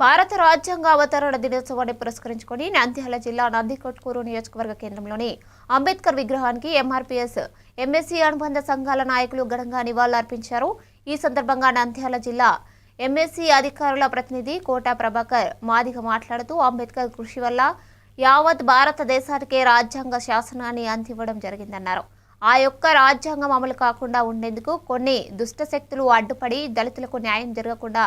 భారత రాజ్యాంగ అవతరణ దినోత్సవాన్ని పురస్కరించుకొని నంద్యాల జిల్లా నందికొట్కూరు నియోజకవర్గ కేంద్రంలోని అంబేద్కర్ విగ్రహానికి ఎంఆర్పీఎస్ ఎంఎస్సీ అనుబంధ సంఘాల నాయకులు ఘనంగా నివాళులర్పించారు. ఈ సందర్భంగా నంద్యాల జిల్లా ఎంఎస్సీ అధికారుల ప్రతినిధి కోటా ప్రభాకర్ మాదిగ మాట్లాడుతూ అంబేద్కర్ కృషి వల్ల యావత్ భారతదేశానికే రాజ్యాంగ శాసనాన్ని అందివ్వడం జరిగిందన్నారు. ఆ యొక్క రాజ్యాంగం అమలు కాకుండా ఉండేందుకు కొన్ని దుష్ట శక్తులు అడ్డుపడి దళితులకు న్యాయం జరగకుండా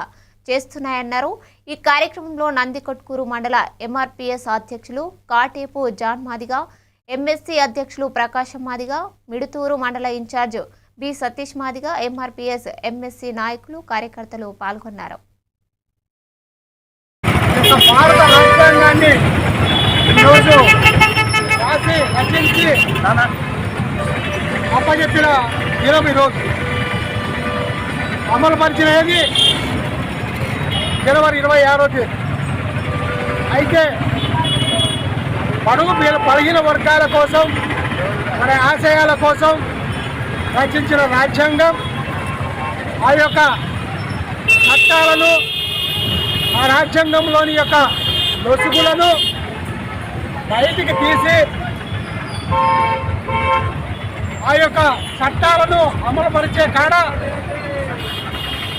చేస్తున్నాయన్నారు. ఈ కార్యక్రమంలో నందికొట్కూరు మండల ఎంఆర్పీఎస్ అధ్యక్షులు కాటేపు జాన్ మాదిగా ఎంఎస్సీ అధ్యక్షులు ప్రకాశం మాదిగా మిడుతూరు మండల incharge B Satish Madiga MRPS MSC నాయకులు కార్యకర్తలు పాల్గొన్నారు. అప్పచెప్పిన ఈరోజు. అమలు పరిచినది జనవరి ఇరవై ఆరో తేదీ అయితే పడుగు బల- బలహీన వర్గాల కోసం మన ఆశయాల కోసం రచించిన రాజ్యాంగం ఆ యొక్క చట్టాలను ఆ రాజ్యాంగంలోని యొక్క లొసుగులను బయటికి తీసి ఆ యొక్క చట్టాలను అమలుపరిచే కాడ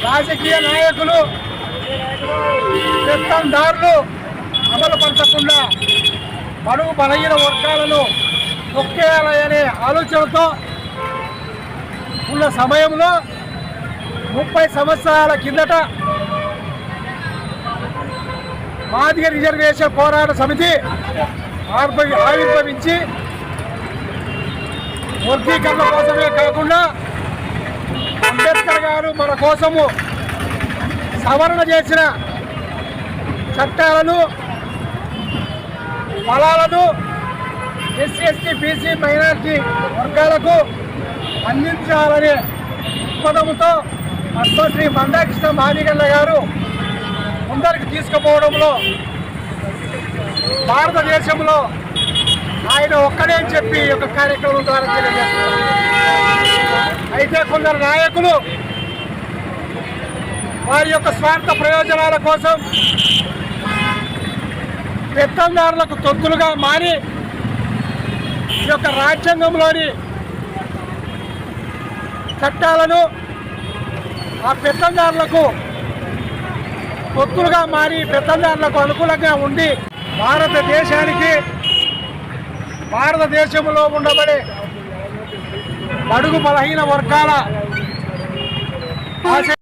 రాజకీయ నాయకులు పెత్తందారులు అమలుపరచకుండా బడుగు బలహీన వర్గాలను నొక్కేయాలనే ఆలోచనతో ఉన్న సమయంలో ముప్పై సంవత్సరాల కిందట మాదిగ రిజర్వేషన్ పోరాట సమితి ఆవిర్భవించి వర్గీకరణ కోసమే కాకుండా అంబేద్కర్ గారు మన కోసము సవరణ చేసిన చట్టాలను ఫలాలను ఎస్సీ ఎస్టీ బీసీ మైనార్టీ వర్గాలకు అందించాలనే పదముతో పద్మశ్రీ మందాకృష్ణ మాదిగల్ల గారు ముందరికి తీసుకుపోవడంలో భారతదేశంలో ఆయన ఒక్కడే అని చెప్పి ఒక యొక్క కార్యక్రమం ద్వారా తెలియజేస్తున్నారు. అయితే కొందరు నాయకులు వారి యొక్క స్వార్థ ప్రయోజనాల కోసం పెత్తందారులకు తొత్తులుగా మారి ఈ యొక్క రాజ్యాంగంలోని చట్టాలను ఆ పెత్తందారులకు తొత్తులుగా మారి పెత్తందారులకు అనుకూలంగా ఉండి భారతదేశానికి భారతదేశంలో ఉండబడే బడుగు బలహీన వర్గాల ఆశ